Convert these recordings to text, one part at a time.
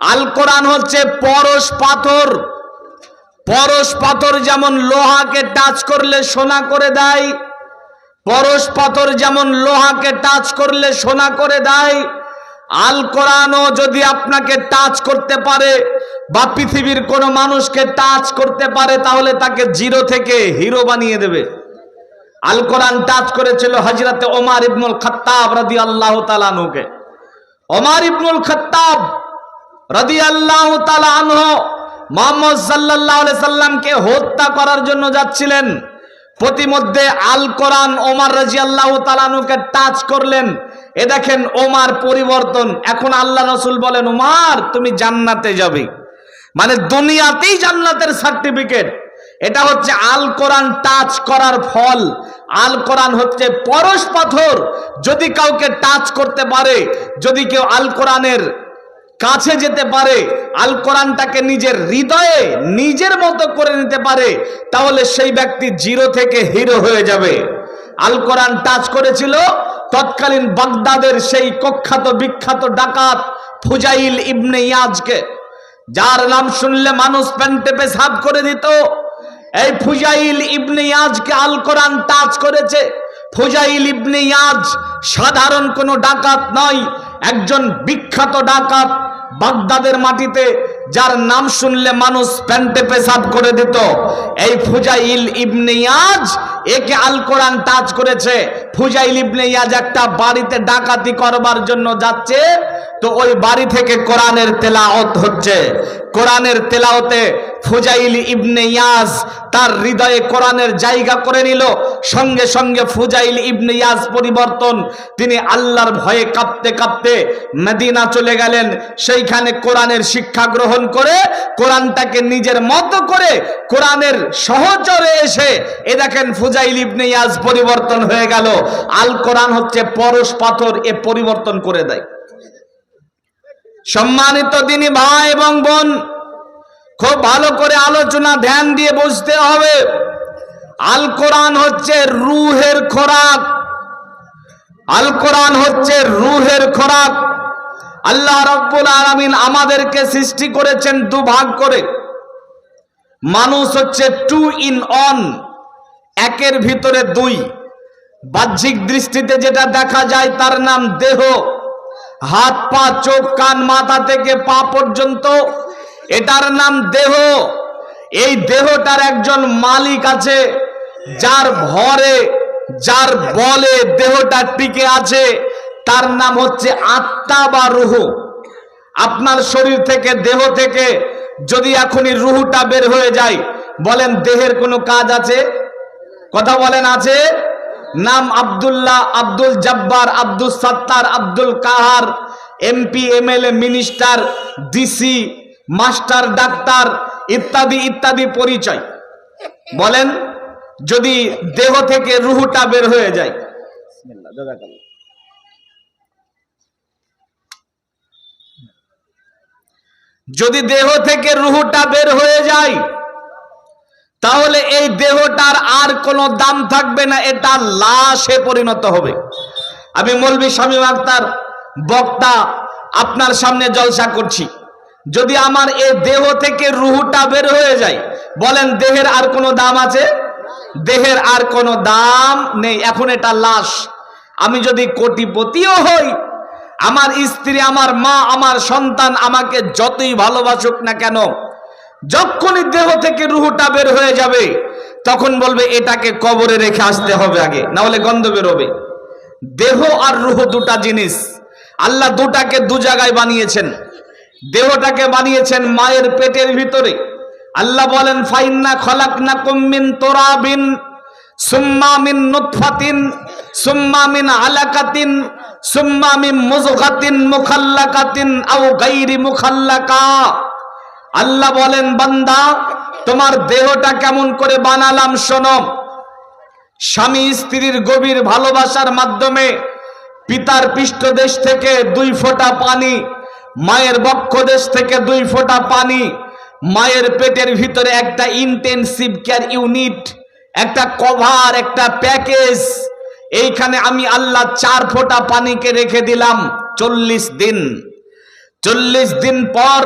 আল কোরআন হচ্ছে পরশ পাথর। পরশ পাথর যেমন লোহাকে টাচ করলে সোনা করে দেয়, পরশ পাথর যেমন লোহাকে টাচ করলে সোনা করে দেয়, আল কোরআনও যদি আপনাকে টাচ করতে পারে বা পৃথিবীর কোনো মানুষকে টাচ করতে পারে, তাহলে তাকে জিরো থেকে হিরো বানিয়ে দেবে। আল কোরআন টাচ করেছিল হজরতে ওমার ইবনুল খত্তাব রাদি আল্লাহ তালানুকে ওমার ইবনুল খত্তাব রাদি আল্লাহ মোহাম্মদ সাল্লাহ সাল্লামকে হত্যা করার জন্য যাচ্ছিলেন। প্রতিমধ্যে আল কোরআন ওমার রাজি তালানুকে টাচ করলেন। এ দেখেন ওমার পরিবর্তন। এখন আল্লাহ রসুল বলেন, ওমার, তুমি জান্নাতে যাবে। মানে দুনিয়াতেই জান্নাতের সার্টিফিকেট। এটা হচ্ছে আল কোরআন টাচ করার ফল। আল কোরআন হচ্ছে পরশ পাথর। যদি কাউকে টাচ করতে পারে, যদি কেউ আল কোরআনের কাছে যেতে পারে, আল কোরআনটাকে নিজের হৃদয়ে নিজের মতো করে নিতে পারে, তাহলে সেই ব্যক্তি জিরো থেকে হিরো হয়ে যাবে। আল কোরআন টাচ করেছিল, তৎকালীন বাগদাদের সেই কখ্যাত, বিখ্যাত ডাকাত ফুজাইল ইবনে ইয়াজকে। যার নাম শুনলে মানুষ প্যান্টে পেশাব করে দিত। এই ফুজাইল ইবনে ইয়াজকে আল কোরআন টাচ করেছে। ফুজাইল ইবনে ইয়াজ সাধারণ কোনো ডাকাত নয়, একজন বিখ্যাত ডাকাত। বাগদাদের মাটিতে, যার নাম শুনলে মানুষ প্যান্টে পেশাব করে দিত। এই ফুজাইল ইবনে ইয়াজ একে আল কোরআন টাচ করেছে। ফুজাইল ইবনে ইয়াজ একটা বাড়িতে ডাকাতি করবার জন্য যাচ্ছে তো ওই বাড়ি থেকে কোরআনের তেলাওত হচ্ছে। কোরআনের তেলাওতে ফুজাইল ইবনে ইয়াজ তার হৃদয়ে কোরআনের জায়গা করে নিল। সঙ্গে সঙ্গে ফুজাইল ইবনে ইয়াজ পরিবর্তন। তিনি আল্লাহর ভয়ে কাঁপতে কাঁপতে মদিনা চলে গেলেন। সেইখানে কোরআনের শিক্ষা গ্রহণ করে কোরআনটাকে নিজের মতো করে কোরআনের সহচরে এসে এ দেখেন ফুজাইল ইবনে ইয়াজ পরিবর্তন হয়ে গেল। আল কোরআন হচ্ছে পরশ পাথর, এ পরিবর্তন করে দেয়। সম্মানিত দিনী ভাই এবং বোন, খুব ভালো করে আলোচনা, ধ্যান দিয়ে বুঝতে হবে। আল কোরআন হচ্ছে রুহের খোরাক। আল কোরআন হচ্ছে রুহের খোরাক। আল্লাহ রব্বুল আলামিন আমাদেরকে সৃষ্টি করেছেন দুভাগ করে। মানুষ হচ্ছে টু ইন অন একের ভিতরে দুই। বাহ্যিক দৃষ্টিতে যেটা দেখা যায় তার নাম দেহ। হাত পা, চোখ, কান, মাথা থেকে পা পর্যন্ত। এটার নাম দেহ। এই দেহটার একজন মালিক আছে, যার ভরে, যার বলে দেহটা টিকে আছে। তার নাম হচ্ছে আত্মা বা রুহ। আপনার শরীর থেকে, দেহ থেকে যদি এখনই রুহুটা বের হয়ে যায়, বলেন দেহের কোনো কাজ আছে? কথা বলেন, আছে? নাম Abdullah Abdul Jabbar Abdul Sattar Abdul Kahar MP MLA minister DC master doctor ইত্যাদি ইত্যাদি পরিচয়। বলেন যদি দেহ থেকে রুহুটা বের হয়ে যায়। যদি দেহ থেকে রুহুটা বের হয়ে যায় তাহলে এই দেহটার আর কোনো দাম থাকবে না, এটা লাশে পরিণত হবে। আমি মলবি স্বামী আক্তার, বক্তা, আপনার সামনে জলসা করছি। যদি আমার এই দেহ থেকে রুহুটা বের হয়ে যায়, বলেন দেহের আর কোনো দাম আছে? দেহের আর কোনো দাম নেই, এখন এটা লাশ। আমি যদি কোটিপতিও হই, আমার স্ত্রী, আমার মা, আমার সন্তান আমাকে যতই ভালোবাসুক না কেন যখনই দেহ থেকে রুহটা বের হয়ে যাবে, তখন বলবে, এটাকে কবরে রেখে আসতে হবে আগে, না হলে গন্ধ বেরোবে। দেহ আর রুহ দুটা জিনিস। আল্লাহ দুটাকে দু জায়গায় বানিয়েছেন। দেহটাকে বানিয়েছেন মায়ের পেটের ভিতরে। আল্লাহ বলেন, ফাইন্না খলাক না কুম্মিন তোরাবিন, সুম্মা মিন নুতফাতিন, সুম্মা মিন আলাকাতিন, সুম্মা মিন মুজগাতিন মুখাল্লাকাতিন আও গাইরি মুখাল্লাকা। আল্লাহ বলেন, বান্দা, তোমার দেহটা কেমন করে বানালাম শোনো। স্বামী স্ত্রীর গভীর ভালোবাসার মাধ্যমে পিতার পৃষ্ঠদেশ থেকে দুই ফোঁটা পানি, মায়ের বক্ষ দেশ থেকে দুই ফোঁটা পানি, মায়ের পেটের ভিতরে একটা ইন্টেনসিভ কেয়ার ইউনিট একটা কভার একটা প্যাকেজ এইখানে আমি আল্লাহ চার ফোঁটা পানিকে রেখে দিলাম চল্লিশ দিন। চল্লিশ দিন পর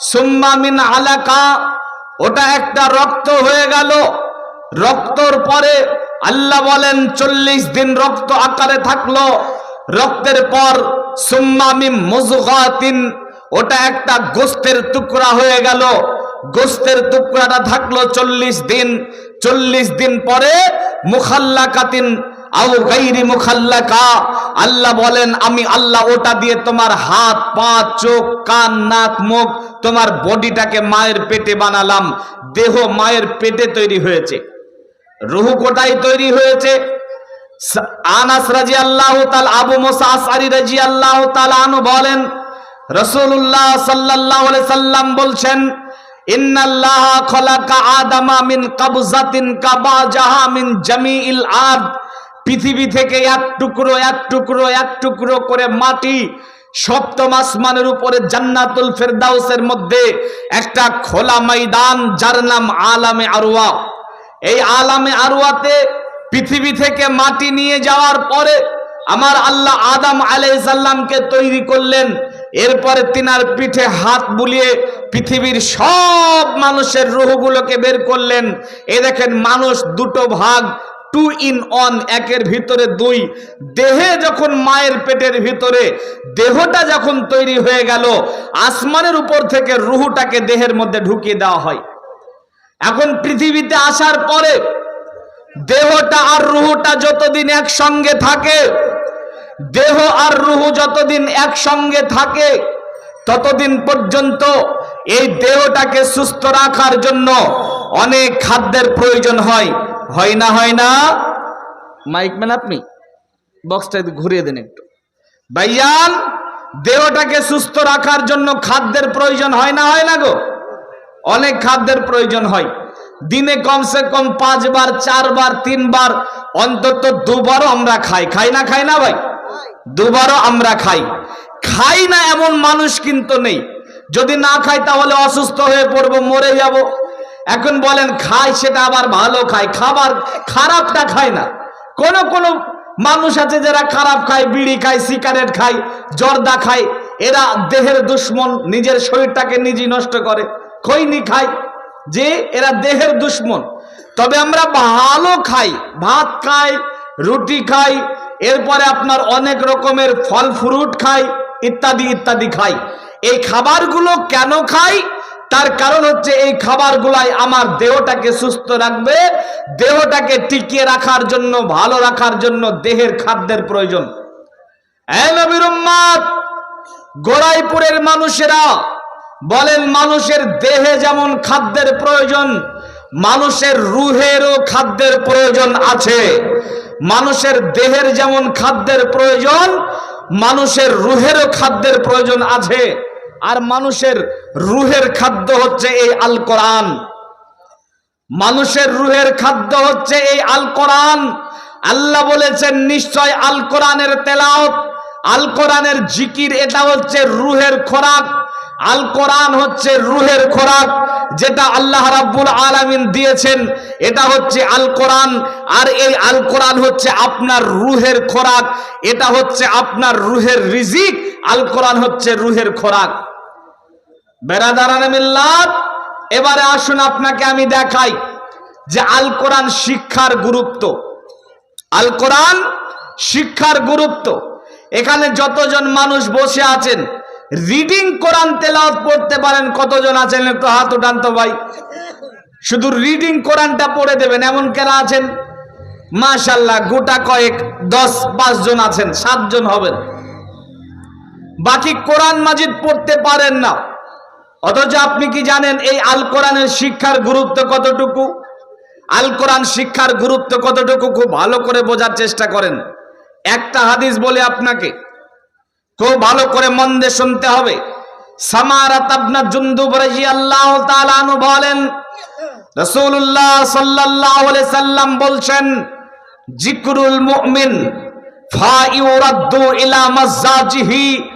সুম্মামিন আলাকা, ওটা একটা রক্ত হয়ে গেল। রক্তর পরে আল্লাহ বলেন, চল্লিশ দিন রক্ত আকারে থাকল। রক্তের পর সুম্মামিম মজুগাতিন, ওটা একটা গোস্তের টুকরা হয়ে গেল। গোস্তের টুকরাটা থাকল চল্লিশ দিন। চল্লিশ দিন পরে মুখাল্লাকাতিন আল্লাহ বলেন, আমি আল্লাহ ওটা দিয়ে তোমার হাত, পা, চোখ, কান, নাক, মুখ, তোমার বডিটাকে মায়ের পেটে বানালাম। দেহ মায়ের পেটে তৈরি হয়েছে। রুহু কোটাই তৈরি হয়েছে? আনাস রাজি আল্লাহ তাল আবু আল্লাহ বলেন সাল্লাম বলছেন মিন কাবজাতিন কাবা জাহা মিন আদ পৃথিবী থেকে এক টুকরো এক টুকরো এক টুকরো করে মাটি সপ্তম আসমানের উপরে জান্নাতুল ফেরদাউসের মধ্যে একটা খোলা ময়দান, যার নাম আলামে আরওয়া। এই আলামে আরওয়াতে পৃথিবী থেকে মাটি নিয়ে যাওয়ার পরে আমার আল্লাহ আদম আলাইসাল্লামকে তৈরি করলেন। এরপরে তিনার পিঠে হাত বুলিয়ে পৃথিবীর সব মানুষের রুহগুলোকে বের করলেন। এ দেখেন, মানুষ দুটো ভাগ টু ইন অন একের ভিতরে দুই। দেহে যখন মায়ের পেটের ভিতরে, দেহটা যখন তৈরি হয়ে গেল, আসমানের উপর থেকে রুহুটাকে দেহের মধ্যে ঢুকিয়ে দেওয়া হয়। এখন পৃথিবীতে আসার পরে, দেহটা আর রুহুটা যতদিন একসঙ্গে থাকে, দেহ আর রুহু যতদিন একসঙ্গে থাকে, ততদিন পর্যন্ত এই দেহটাকে সুস্থ রাখার জন্য অনেক খাদ্যের প্রয়োজন হয়। হয় না হয় না? মাইকম্যান আপনি? বক্সটা ঘুরিয়ে দেন একটু। ভাইয়ান দেহটাকে সুস্থ রাখার জন্য খাদ্যের প্রয়োজন হয় না হয় না গো? অনেক খাদ্যের প্রয়োজন হয়। দিনে কমসে কম পাঁচবার, চারবার, তিনবার, অন্তত দুবারও আমরা খাই। খাই না খাই না ভাই? দুবারও আমরা খাই। খাই না এমন মানুষ কিন্তু নেই। যদি না খাই তাহলে অসুস্থ হয়ে পড়ব, মরে যাব। এখন বলেন খাই সেটা আবার ভালো খায়, খাবার খারাপটা খায় না। কোন কোন মানুষ আছে যারা খারাপ খায়, বিড়ি খায়, সিগারেট খায়, জর্দা খায়, এরা দেহের দুশ্মন, নিজের শরীরটাকে নিজেই নষ্ট করে, খৈনি খায়, যে এরা দেহের দুশ্মন। তবে আমরা ভালো খাই, ভাত খাই, রুটি খাই, এরপরে আপনার অনেক রকমের ফল, ফ্রুট খাই, ইত্যাদি ইত্যাদি খাই। এই খাবারগুলো কেন খাই? তার কারণ হচ্ছে এই খাবারগুলাই আমার দেহটাকে সুস্থ রাখবে, দেহটাকে টিকিয়ে রাখার জন্য, ভালো রাখার জন্য দেহের খাদ্যের প্রয়োজন। গোড়াইপুরের মানুষেরা বলেন, মানুষের দেহে যেমন খাদ্যের প্রয়োজন, মানুষের রুহেরও খাদ্যের প্রয়োজন আছে। মানুষের দেহের যেমন খাদ্যের প্রয়োজন, মানুষের রুহেরও খাদ্যের প্রয়োজন আছে। আর মানুষের রুহের খাদ্য হচ্ছে এই আল কোরআন মানুষের রুহের খাদ্য হচ্ছে এই আল কোরআন আল্লাহ বলেছেন, নিশ্চয় আল কোরআনের তেলাওত আল কোরআনের জিকির, এটা হচ্ছে রুহের খোরাক। আল কোরআন হচ্ছে রুহের খোরাক, যেটা আল্লাহ রাব্বুল আলামিন দিয়েছেন, এটা হচ্ছে আল কোরআন আর এই আল কোরআন হচ্ছে আপনার রুহের খোরাক, এটা হচ্ছে আপনার রুহের রিজিক আল কোরআন হচ্ছে রুহের খোরাক। বেরাদারানে মিল্লাত, এবারে আসুন আপনাকে আমি দেখাই যে আল কোরআন শিক্ষার গুরুত্ব। আল কোরআন শিক্ষার গুরুত্ব। এখানে যতজন মানুষ বসে আছেন, রিডিং কোরআন তেলাওয়াত পড়তে পারেন, কতজন আছেন? একটু হাত উঠান তো ভাই। শুধু রিডিং কোরআনটা পড়ে দেবেন, এমন কেনা আছেন? মাশাল্লাহ গোটা কয়েক দশ, পাঁচ জন আছেন সাতজন হবেন। বাকি কোরআন মাজিদ পড়তে পারেন না। অথচ আপনি কি জানেন এই আল কোরআনের শিক্ষার গুরুত্ব কতটুকু? আল কোরআন শিক্ষার গুরুত্ব কতটুকু? খুব ভালো করে বোঝার চেষ্টা করেন। একটা হাদিস বলে আপনাকে। খুব ভালো করে মন দিয়ে শুনতে হবে। সামারাত আবনা জুন্দুব রাদিয়াল্লাহু তাআলা আনহু বলেন, রাসূলুল্লাহ সাল্লাল্লাহু আলাইহি সাল্লাম বলছেন, জিকরুল মুমিন ফায়ুরাদ্দু ইলা মাজাজিহি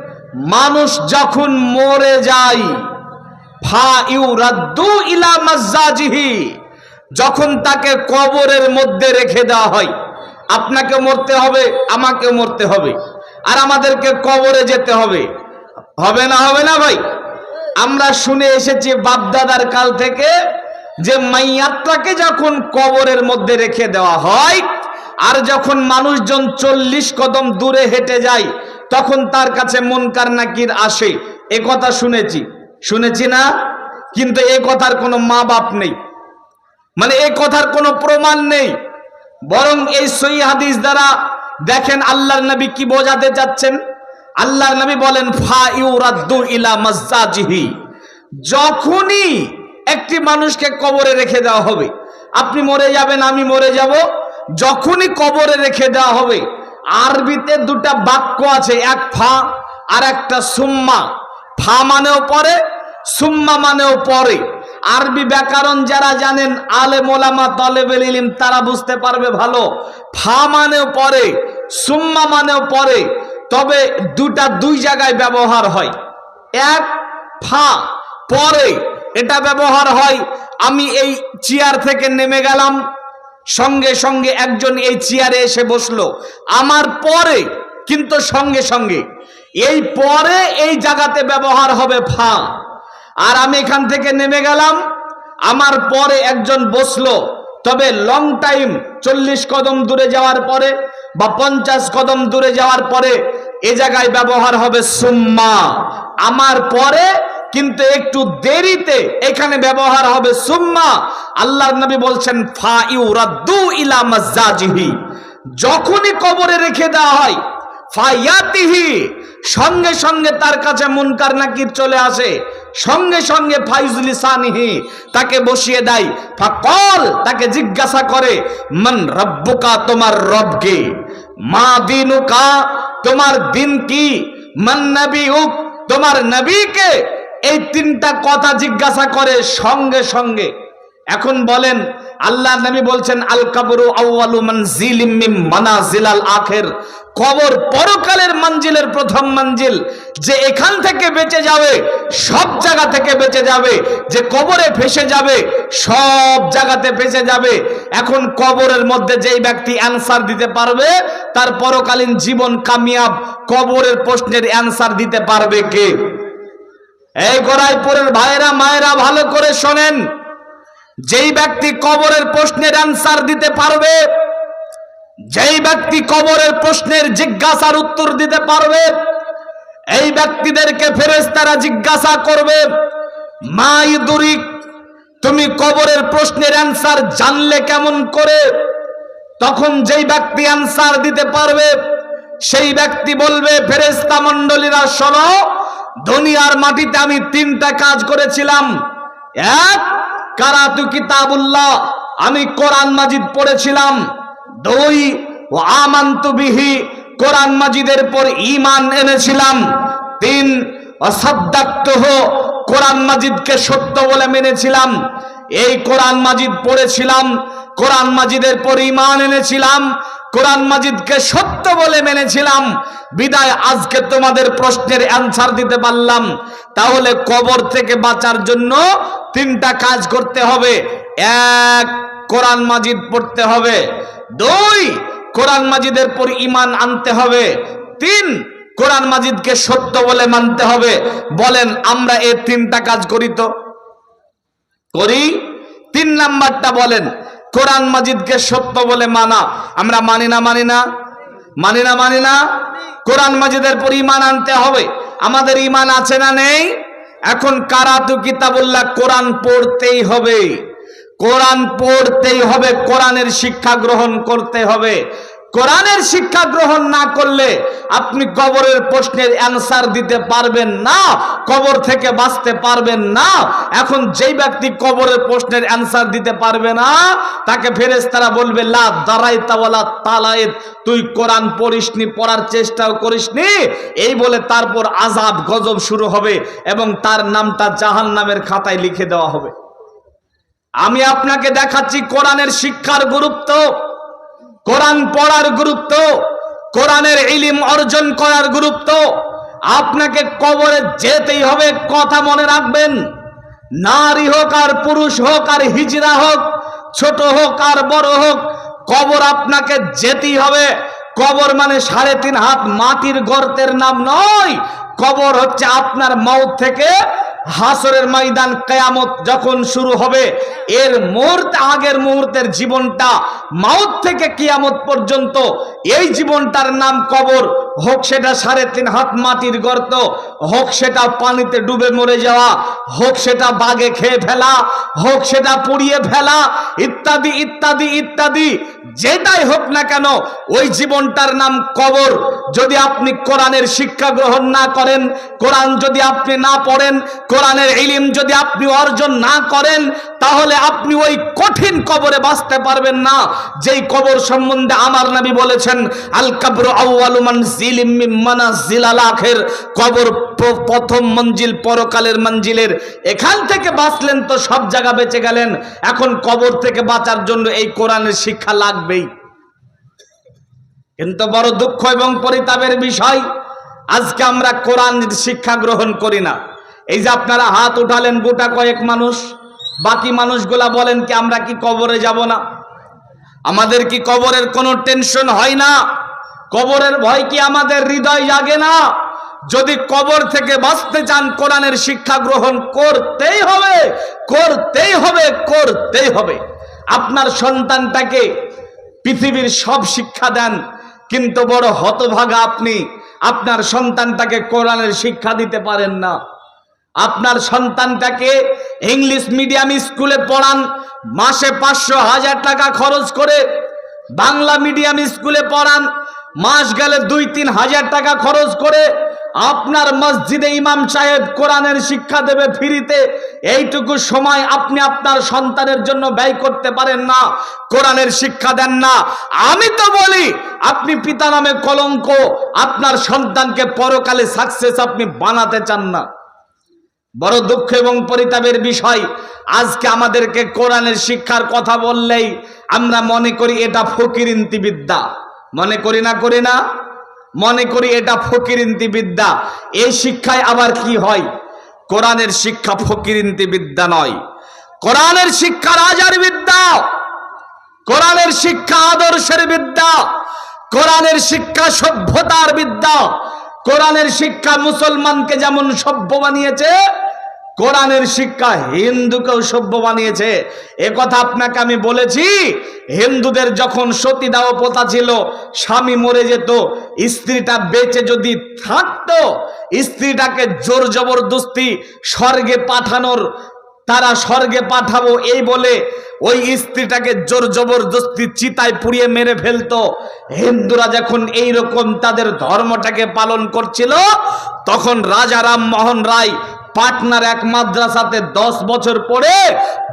মানুষ যখন মরে যায় যখন তাকে কবরের মধ্যে রেখে দেওয়া হয়, আপনাকে মরতে হবে, আমাকে মরতে হবে, আর আমাদেরকে কবরে যেতে হবে। হবে না হবে না ভাই? আমরা শুনে এসেছি বাপদাদার কাল থেকে যে মাইয়াত্রাকে যখন কবরের মধ্যে রেখে দেওয়া হয়, আর যখন মানুষজন চল্লিশ কদম দূরে হেঁটে যায় তখন তার কাছে মনকার নাকির আসে। এ কথা শুনেছি। শুনেছি না? কিন্তু এ কথার কোনো মা বাপ নেই। মানে এ কথার কোনো প্রমাণ নেই। বরং এই সই হাদিস দ্বারা দেখেন আল্লাহর নবী কি বোঝাতে চাচ্ছেন? আল্লাহর নবী বলেন ফা ইউরাদ্দু ইলা মাজ্জাজিহি। যখনই একটি মানুষকে কবরে রেখে দেওয়া হবে, আপনি মরে যাবেন, আমি মরে যাব। যখনই কবরে রেখে দেওয়া হবে আরবিতে দুটা বাক্য আছে, এক ফা আর একটা সুম্মা। ফা মানেও পরে, সুম্মা মানেও পরে। আরবি ব্যাকরণ যারা জানেন আলে মোলামা তলেবেল ইলিম, তারা বুঝতে পারবে ভালো। ফা মানেও পরে, সুম্মা মানেও পরে, তবে দুটা দুই জায়গায় ব্যবহার হয়। এক, ফা, পরে। এটা ব্যবহার হয়, আমি এই চেয়ার থেকে নেমে গেলাম সঙ্গে সঙ্গে একজন এই চেয়ারে এসে বসল। আমার পরে, কিন্তু সঙ্গে সঙ্গে, এই পরে এই জায়গাতে ব্যবহার হবে ফা। আর আমি এখান থেকে নেমে গেলাম, আমার পরে একজন বসল। তবে লং টাইম চল্লিশ কদম দূরে যাওয়ার পরে বা পঞ্চাশ কদম দূরে যাওয়ার পরে এ জায়গায় ব্যবহার হবে সুম্মা। আমার পরে কিন্তু একটু দেরিতে এখানে ব্যবহার হবে সুম্মা। আল্লাহ নবী বলছেন ফা ইউরাদ্দু ইলা মাজ্জাজিহি। যখনই কবরে রেখে দেওয়া হয়, ফায়াতিহি। সঙ্গে সঙ্গে তার কাছে মুনকার নাকির চলে আসে। সঙ্গে সঙ্গে ফাইজুল সানিহি তাকে বসিয়ে দেয়। ফাকল, তাকে জিজ্ঞাসা করে, মান রব্বুকা, তোমার রবকে? মা দিনুকা, তোমার দিন কি? মান নবিউক, তোমার নবীকে? এই তিনটা কথা জিজ্ঞাসা করে সঙ্গে সঙ্গে। এখন বলেন আল্লাহ নবী বলছেন, আল কাবরু আউয়ালু মানজিলিম মিন মানাজিলাল আখির। কবর পরকালের মঞ্জিলের প্রথম মঞ্জিল যে এখান থেকে বেঁচে যাবে, সব জায়গা থেকে বেঁচে যাবে। যে কবরে ফেসে যাবে, সব জায়গাতে ফেসে যাবে। এখন কবরের মধ্যে যেই ব্যক্তি অ্যান্সার দিতে পারবে, তার পরকালীন জীবন কামিয়াব। কবরের প্রশ্নের অ্যান্সার দিতে পারবে কে? এই গোড়াইপুরের ভাইরা মায়েরা ভালো করে শোনেন। যেই ব্যক্তি কবরের প্রশ্নের অ্যান্সার দিতে পারবে, যেই ব্যক্তি কবরের প্রশ্নের জিজ্ঞাসার উত্তর দিতে পারবে, এই ব্যক্তিদেরকে ফেরেশতারা জিজ্ঞাসা করবে মাই দুরিক তুমি কবরের প্রশ্নের অ্যান্সার জানলে কেমন করে? তখন যেই ব্যক্তি অ্যান্সার দিতে পারবে, সেই ব্যক্তি বলবে ফেরেস্তা মণ্ডলীরা, শোনো দুনিয়ার মাটিতে আমি তিনটা কাজ করেছিলাম। এক, কারাতু কিতাবুল্লাহ, আমি কোরআন মাজিদ পড়েছিলাম। দুই, ও আমান্তু বিহি, কোরআন মাজিদের পর ঈমান এনেছিলাম। তিন অসাদ্দাক্তহ কোরআন মাজিদকে সত্য বলে মেনেছিলাম। এই কোরআন মাজিদ পড়েছিলাম, কোরআন মাজিদের পর ঈমান এনেছিলাম। কোরআন মাজিদকে সত্য বলে মেনেছিলাম। বিদায়, আজকে তোমাদের প্রশ্নের অ্যান্সার দিতে পারলাম। তাহলে কবর থেকে বাঁচার জন্য তিনটা কাজ করতে হবে। এক, কোরআন মাজিদ পড়তে হবে। দুই, কোরআন মাজিদের পর ইমান আনতে হবে। তিন, কোরআন মাজিদকে সত্য বলে মানতে হবে। বলেন, আমরা এই তিনটা কাজ করি তো? করি? তিন নাম্বারটা বলেন। কোরআন মাজিদকে সত্য বলে মানা। আমরা মানি না মানি না? মানি না মানি না? কোরআন মাজিদের পর ইমান আনতে হবে। আমাদের ইমান আছে না নেই? এখন কারা কারাতু কিতাবুল্লাহ কোরআন পড়তেই হবে? কোরআন পড়তেই হবে, কোরআনের শিক্ষা গ্রহণ করতে হবে। কোরআনের শিক্ষা গ্রহণ না করলে আপনি কবরের প্রশ্নের অ্যান্সার দিতে পারবেন না, কবর থেকে বাঁচতে পারবেন না। এখন যেই ব্যক্তি কবরের প্রশ্নের অ্যান্সার দিতে পারবে না, তাকে ফেরেশতারা বলবে, লা দারাইতাওয়ালা তালায়েত, তুই কোরআন পড়িসনি, পড়ার চেষ্টাও করিসনি। এই বলে তারপর আজাব গজব শুরু হবে এবং তার নামটা জাহান্নামের খাতায় লিখে দেওয়া হবে। আমি আপনাকে দেখাচ্ছি কোরআনের শিক্ষার গুরুত্ব। কোরআন পড়ার গুরুত্ব, কোরআনের ইলিম অর্জন করার গুরুত্ব, আপনাকে কবরে যেতেই হবে, কথা মনে রাখবেন। নারী হোক আর পুরুষ হোক আর হিজরা হোক, ছোট হোক আর বড় হোক, কবর আপনাকে যেতেই হবে। কবর মানে সাড়ে তিন হাত মাটির গর্তের নাম নয়, কবর হচ্ছে আপনার মৌত থেকে হাসরের ময়দান কেয়ামত যখন শুরু হবে, এর মুহূর্তে আগের মুহূর্তের জীবনটা মাউত থেকে কিয়ামত পর্যন্ত এই জীবনটার নাম কবর। হোক সেটা সাড়ে তিন হাত মাটির গর্ত হোক সেটা পানিতে ডুবে মরে যাওয়া, হোক সেটা বাগে খেয়ে ফেলা, হোক সেটা পুড়িয়ে ফেলা, ইত্যাদি ইত্যাদি ইত্যাদি, যেটাই হোক না কেন, ওই জীবনটার নাম কবর। যদি আপনি কোরআনের শিক্ষা গ্রহণ না করেন, কোরআন যদি আপনি না পড়েন, কোরআনের ইলিম যদি আপনি অর্জন না করেন, তাহলে আপনি ওই কঠিন কবরে বাঁচতে পারবেন না। যেই কবর সম্বন্ধে আমার নবী বলেছেন আল কাবর আউয়ালু মানজিলিম মিন মানাজিল আল আখির কবর প্রথম মঞ্জিল, পরকালের মঞ্জিলের। এখান থেকে বাঁচলেন তো সব জায়গা বেঁচে গেলেন। এখন কবর থেকে বাঁচার জন্য এই কোরআনের শিক্ষা লাগবেই। কিন্তু বড় দুঃখ এবং পরিতাপের বিষয়, আজকে আমরা কোরআন শিক্ষা গ্রহণ করি না। এই যে আপনারা হাত উঠালেন গোটা কয়েক মানুষ, বাকি মানুষগুলা বলেন কি, আমরা কি কবরে যাব না? আমাদের কি কবরের কোনো টেনশন হয় না? কবরের ভয় কি আমাদের হৃদয় জাগে না? যদি কবর থেকে বাঁচতে চান, কোরআনের শিক্ষা গ্রহণ করতেই হবে করতেই হবে করতেই হবে। আপনার সন্তানটাকে পৃথিবীর সব শিক্ষা দেন, কিন্তু বড় হতভাগা আপনি, আপনার সন্তানটাকে কোরআনের শিক্ষা দিতে পারেন না। আপনার সন্তানটাকে ইংলিশ মিডিয়াম স্কুলে পড়ান, মাসে পাঁচশো হাজার টাকা খরচ করে বাংলা মিডিয়াম স্কুলে পড়ান, মাস গেলে দুই তিন হাজার টাকা খরচ করে আপনার মসজিদে ইমাম সাহেব কোরআনের শিক্ষা দেবে ফিরিতে, এইটুকু সময় আপনি আপনার সন্তানের জন্য ব্যয় করতে পারেন না, কোরআনের শিক্ষা দেন না। আমি তো বলি, আপনি পিতা নামে কলঙ্ক, আপনার সন্তানকে পরকালে সাকসেস আপনি বানাতে চান না। বড় দুঃখ এবং পরিতাপের বিষয়, আজকে আমাদেরকে কোরআনের শিক্ষার কথা বললেই আমরা মনে করি এটা ফকিরিন্তি বিদ্যা। মনে করি না করি না? মনে করি এটা ফকিরিন্তি বিদ্যা এই শিক্ষায় আবার কি হয়? কোরআনের শিক্ষা ফকিরিন্তি বিদ্যা নয়। কোরআনের শিক্ষা রাজার বিদ্যা। কোরআনের শিক্ষা আদর্শের বিদ্যা। কোরআনের শিক্ষা সভ্যতার বিদ্যা। কোরআনের শিক্ষা মুসলমানকে যেমন সভ্য বানিয়েছে কোরআনের শিক্ষা হিন্দুকেও সভ্য বানিয়েছে। এ কথা আপনাকে আমি বলেছি, হিন্দুদের যখন সতীদাহ প্রথা ছিল, স্বামী মরে যেত, স্ত্রীটা বেঁচে যদি থাকতো, স্ত্রীটাকে জোর জবরদস্তি স্বর্গে পাঠানোর, তারা স্বর্গে পাঠাবো এই বলে ওই স্ত্রীটাকে জোর জবরদস্তি চিতায় পুড়িয়ে মেরে ফেলতো। হিন্দুরা যখন এই রকম তাদের ধর্মটাকে পালন করছিল, তখন রাজা রাম মোহন রায় পাটনার এক মাদ্রাসাতে দশ বছর পরে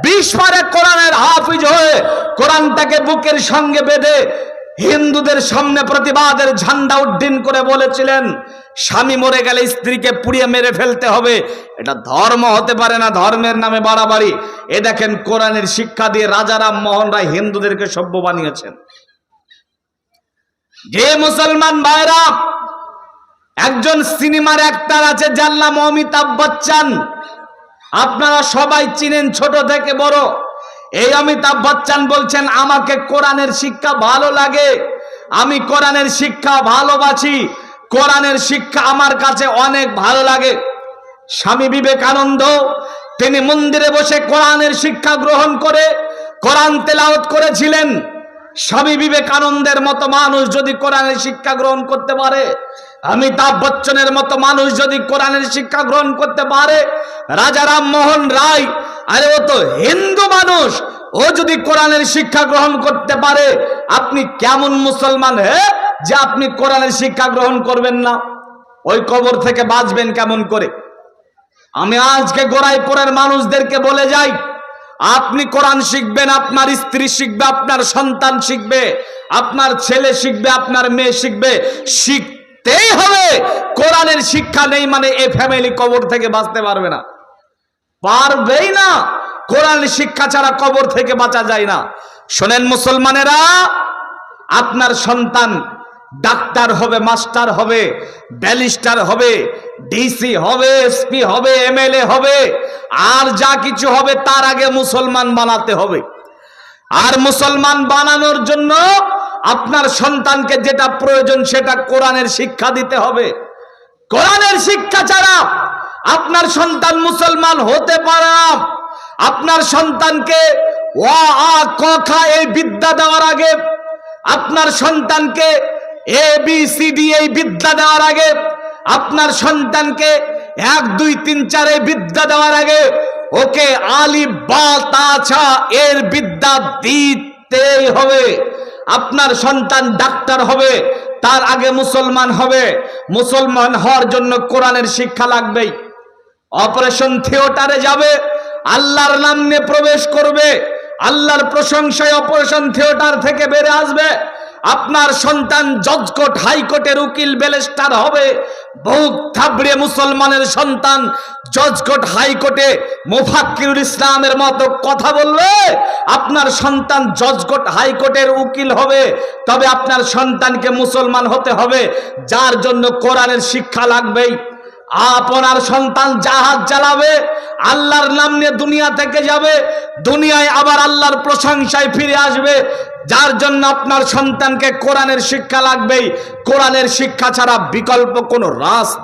বিশ পারে কোরআনের হাফিজ হয়ে কোরআনটাকে বুকের সঙ্গে বেঁধে হিন্দুদের সামনে প্রতিবাদের ঝান্ডা উড্ডীন করে বলেছিলেন, স্বামী মরে গেলে স্ত্রীকে পুড়িয়ে মেরে ফেলতে হবে। এটা ধর্ম হতে পারে না, ধর্মের নামে বাড়াবাড়ি। এ দেখেন কোরআনের শিক্ষা দিয়ে রাজারাম মোহন রায় হিন্দুদেরকে সভ্য বানিয়েছেন। যে মুসলমান ভাইরা একজন সিনেমার অ্যাক্টার আছে, যার নাম অমিতাভ বচ্চন। আপনারা সবাই চিনেন ছোট থেকে বড়। এই অমিতাভ বচ্চন বলছেন, আমাকে কোরআনের শিক্ষা ভালো লাগে। আমি কোরআনের শিক্ষা ভালোবাসি। কোরআনের শিক্ষা আমার কাছে অনেক ভালো লাগে। স্বামী বিবেকানন্দ, তিনি মন্দিরে বসে কোরআনের শিক্ষা গ্রহণ করে কোরআন তেলাওত করেছিলেন। স্বামী বিবেকানন্দের মতো মানুষ যদি কোরআনের শিক্ষা গ্রহণ করতে পারে অমিতাভ বচ্চনের মতো মানুষ যদি কোরআনের শিক্ষা গ্রহণ করতে পারে, রাজা রামমোহন রায়, আরে ও তো হিন্দু মানুষ, ও যদি কোরআনের শিক্ষা গ্রহণ করতে পারে, আপনি কেমন মুসলমান, হে? যে আপনি কোরআনের শিক্ষা গ্রহণ করবেন না। ওই কবর থেকে বাঁচবেন কেমন করে? আমি আজকে গোড়াইপুরের মানুষদেরকে বলে যাই, আপনি কোরআন শিখবেন, আপনার স্ত্রী শিখবে, আপনার সন্তান শিখবে, আপনার ছেলে শিখবে, আপনার মেয়ে শিখবে শিখতেই হবে। কোরআনের শিক্ষা নেই মানে এ ফ্যামিলি কবর থেকে বাঁচতে পারবে না। পারবেই না। কোরআন শিক্ষা ছাড়া কবর থেকে বাঁচা যায় না। শোনেন মুসলমানেরা, আপনার সন্তান ডাক্তার হবে, মাস্টার হবে ব্যালিস্টার হবে, ডিসি হবে, এসপি হবে, এমএলএ হবে, আর যা কিছু হবে তার আগে মুসলমান বানাতে হবে। আর মুসলমান বানানোর জন্য আপনার সন্তানকে যেটা প্রয়োজন সেটা কোরআনের শিক্ষা দিতে হবে। কোরআনের শিক্ষা ছাড়া আপনার সন্তান মুসলমান হতে পারে না। আপনার সন্তানকে ও আ, ক এই বিদ্যা দেওয়ার আগে, আপনার সন্তানকে এ, বি, সি, ডি, এই বিদ্যা দেওয়ার আগে, আপনার সন্তানকে এক, দুই, তিন, চার, এই বিদ্যা দেওয়ার আগে, ওকে আলি বা তাছা এর বিদ্যা দিতেই হবে। আপনার সন্তান ডাক্তার হবে, তার আগে মুসলমান হবে। মুসলমান হওয়ার জন্য কোরআনের শিক্ষা লাগবেই অপারেশন থিয়েটারে যাবে, আল্লাহর নাম প্রবেশ করবে, আল্লাহর প্রশংসায় অপারেশন থিয়েটার থেকে বেড়ে আসবে। আপনার সন্তান জজকোর্ট হাইকোর্টের উকিল, ব্যারিস্টার হবে বহুত থাবড়ে মুসলমানের সন্তান জজকোট হাইকোর্টে মুফাক্কিরুল ইসলামের মতো কথা বলবে, আপনার সন্তান জজকোট হাইকোর্টের উকিল হবে, তবে আপনার সন্তানকে মুসলমান হতে হবে, যার জন্য কোরআনের শিক্ষা লাগবেই। আপনার সন্তান জাহাজ চালাবে, আল্লাহর নাম নিয়ে দুনিয়া থেকে যাবে, দুনিয়ায় আবার আল্লাহর প্রশংসায় ফিরে আসবে যার জন্য আপনার সন্তানকে কোরআনের শিক্ষা লাগবেই। কোরআনের শিক্ষা ছাড়া বিকল্প কোনো রাস্তা